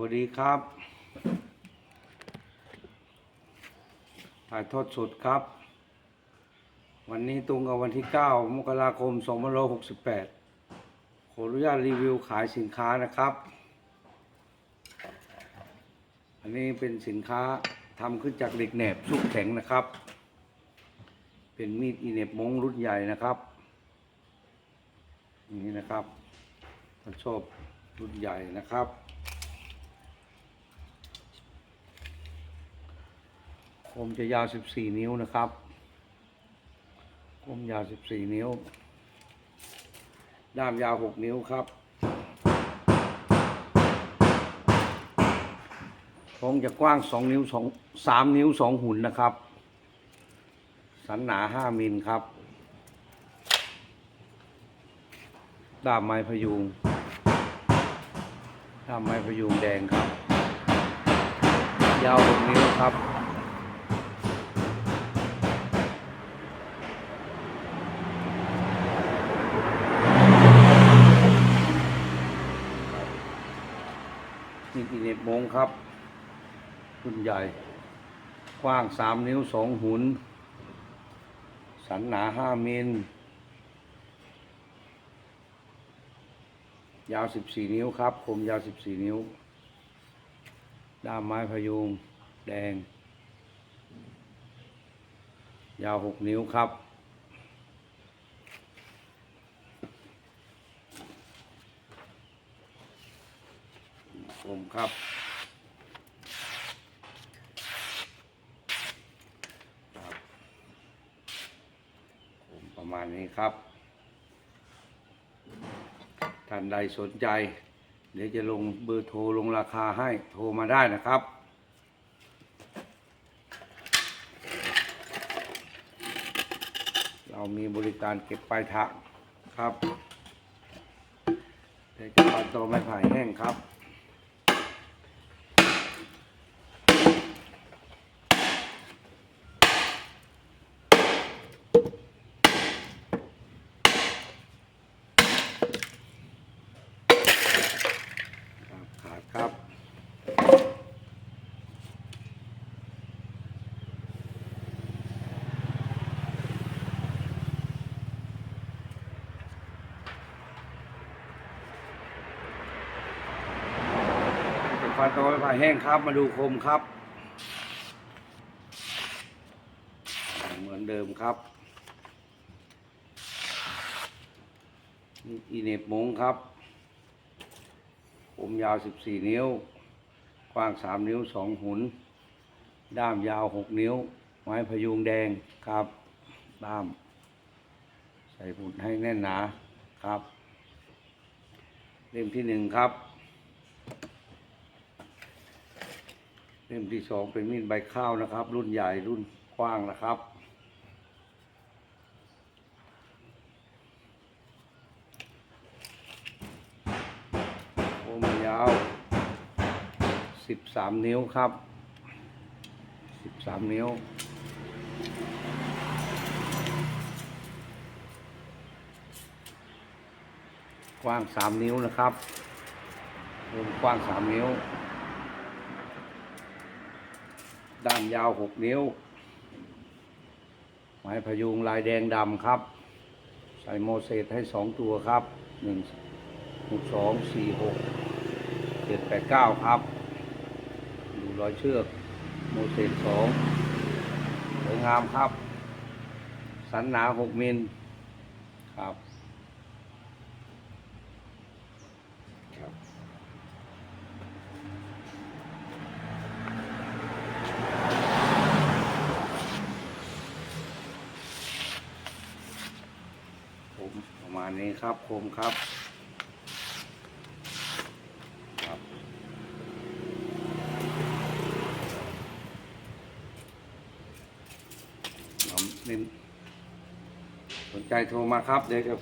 วัสดีครับ ถ่ายทอดสดครับ วันนี้ตรงกับวันที่ 9 มกราคม 2568 ขออนุญาตรีวิวขายสินค้านะครับ อันนี้เป็นสินค้าทำขึ้นจากเหล็กแหนบสุกแข็งนะครับ เป็นมีดอีเหน็บมงรุ่นใหญ่นะครับ นี่นะครับถ้าชอบรุ่นใหญ่นะครับ คมจะยาว 14 นิ้วนะครับ คมยาว 14 นิ้ว ด้ามยาว 6 นิ้วครับคงจะกว้าง 2 นิ้ว2 3นิ้ว 2 หุ่นนะครับ สันหนา 5 มิลครับ ด้ามไม้พยุง ด้ามไม้พยุงแดงครับ ยาว 6 นิ้วครับ อีเน็บมงครับรุ่นใหญ่ กว้าง3นิ้ว2หุน สันหนา5มิลยาว14นิ้วครับ คมยาว14นิ้ว ด้ามไม้พยุง แดง ยาว6นิ้วครับ มครับ ครับผมประมาณนี้ครับ ท่านใดสนใจ เดี๋ยวจะลงเบอร์โทรลงราคาให้โทรมาได้นะครับเรามีบริการเก็บปลายทางครับเดี๋ยวจะปัดตัวไม้ไผ่แห้งครับขาดครับ เป็นฟันตะวันผ่าแห้งครับ มาดูคมครับ เหมือนเดิมครับอีเน็บมงครับ ผมยาว 14 นิ้ว กว้าง 3 นิ้ว 2 หุน ด้ามยาว 6 นิ้ว ไม้พยุงแดงครับ ด้าม ใส่หุ่นให้แน่นหนาครับ เล่มที่หนึ่งครับ เล่มที่สองเป็นมีดใบข้าวนะครับ รุ่นใหญ่รุ่นกว้างนะครับ โอมยาว13นิ้วครับ13นิ้วกว้าง3นิ้วนะครับรวมกว้าง3นิ้ว ด้านยาว6นิ้ว ไม้พยุงลายแดงดำครับ ใส่โมเสสให้2ตัวครับ1หกสองสี่หกเจ็ดแปดเก้าครับ ดูรอยเชือก โมเสสสองสวยงามครับ สันหนาหกมิลครับ ผมประมาณนี้ครับคมครับครับ น้องนินสนใจโทรมาครับ เดี๋ยวจะ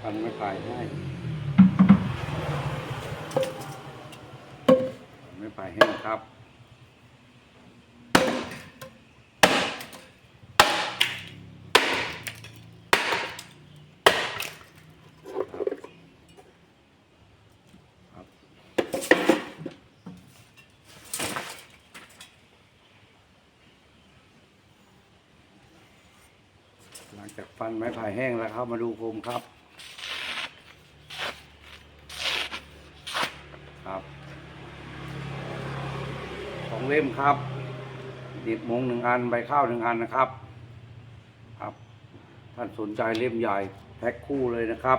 พันไม่ขายให้ไม่ขายให้ครับ หลังจากฟันไม้ไผ่แห้งแล้วครับมาดูคมครับ ครับสองเล่มครับดิบมงหนึ่งอันใบข้าวหนึ่งอันนะครับ ครับ ท่านสนใจเล่มใหญ่แพ็คคู่เลยนะครับ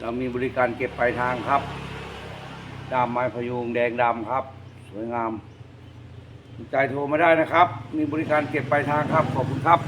เรามีบริการเก็บปลายทางครับดามไม้พยุงแดงดำครับ สวยงามสนใจโทรมาได้นะครับ มีบริการเก็บปลายทางครับ ขอบคุณครับ